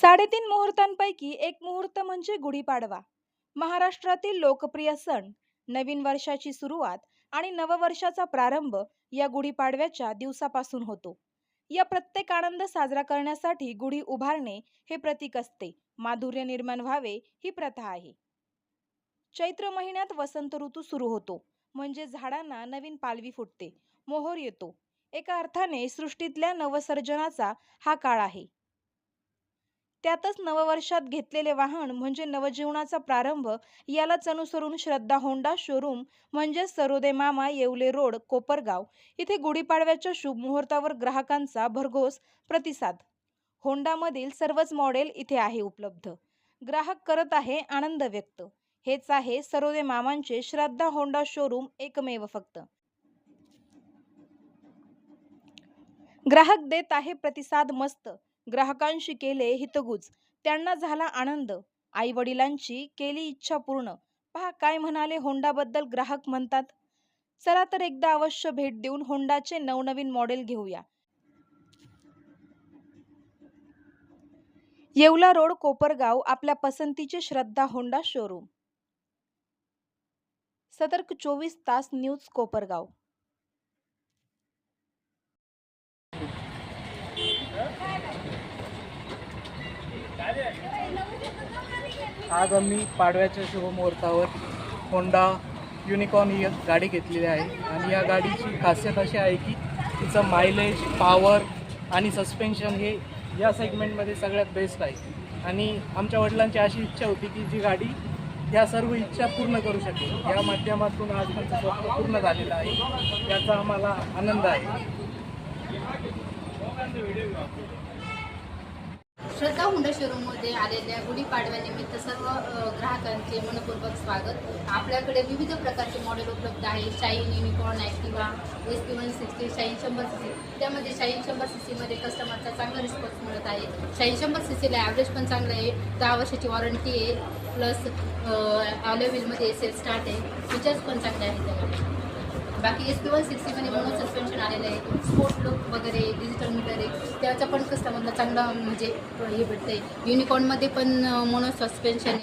साडेतीन मुहूर्तांपैकी एक मुहूर्त म्हणजे गुढीपाडवा. महाराष्ट्रातील लोकप्रिय सण नवीन वर्षाची सुरुवात आणि नववर्षाचा प्रारंभ या गुढीपाडव्याच्या दिवसापासून होतो. या प्रत्येक आनंद साजरा करण्यासाठी गुढी उभारणे हे प्रतीक असते. माधुर्य निर्माण व्हावे ही प्रथा आहे. चैत्र महिन्यात वसंत ऋतू सुरू होतो. म्हणजे झाडांना नवीन पालवी फुटते. मोहोर येतो. एका अर्थाने सृष्टीतल्या नवसर्जनाचा हा काळ आहे. त्यातच नववर्षात घेतलेले वाहन म्हणजे नवजीवनाचा प्रारंभ यालाच अनुसरून श्रद्धा होंडा शोरूम म्हणजे सरोदे मामा येवले रोड कोपरगाव. इथे गुढीपाडव्याच्या शुभ मुहूर्तावर ग्राहकांचा भरघोस प्रतिसाद. होंडामधील सर्वच मॉडेल इथे आहे उपलब्ध. ग्राहक करत आहे आनंद व्यक्त. हेच आहे सरोदे मामांचे श्रद्धा होंडा शोरूम एकमेव फक्त. ग्राहक देत आहे प्रतिसाद मस्त. ग्राहकांशी केले हितगुज. त्यांना झाला आनंद. आई वडिलांची केली इच्छा पूर्ण. पहा काय म्हणाले होंडाबद्दल ग्राहक म्हणतात? चला तर एकदा अवश्य भेट देऊन होंडाचे नवनवीन मॉडेल घेऊया. येवला रोड कोपरगाव आपल्या पसंतीचे श्रद्धा होंडा शोरूम. सतर्क चोवीस तास न्यूज कोपरगाव. आज आम्ही पाडव्याच्या शुभमुहूर्तावर होंडा युनिकॉर्न ही गाडी घेतलेली आहे. आणि या गाडीची खासियत अशी आहे की तिचं मायलेज पॉवर आणि सस्पेन्शन हे या सेगमेंटमध्ये सगळ्यात बेस्ट आहे. आणि आमच्या वडिलांची अशी इच्छा होती की जी गाडी या सर्व इच्छा पूर्ण करू शकेल. या माध्यमातून आज त्यांचं स्वप्न पूर्ण झालेलं आहे. याचा आम्हाला आनंद आहे. श्रद्धा हुंडा शोरूममध्ये आलेल्या गुढीपाडव्यानिमित्त सर्व ग्राहकांचे मनपूर्वक स्वागत. आपल्याकडे विविध प्रकारचे मॉडेल उपलब्ध आहे Shine Unicorn Activa S P one sixty Shine शंभर सी सी त्यामध्ये शाईन शंभर सी सीमध्ये कस्टमरचा चांगला रिस्पॉन्स मिळत आहे. शाईन शंभर सी सीला ॲव्हरेज पण चांगलं आहे. दहा वर्षाची वॉरंटी आहे. प्लस अवेलेबलमध्ये सेल स्टार्ट आहे. फीचर्स पण चांगले आहेत त्यामध्ये. बाकी एस पी वन सिक्स्टीमध्ये म्हणून सस्पेन्शन आलेलं आहे. स्पोर्ट लुक वगैरे डिजिटल मीटर आहे. त्याचा पण कस्टमरला चांगला म्हणजे हे भेटतं आहे युनिकॉर्नमध्ये पण म्हणून सस्पेन्शन आहे.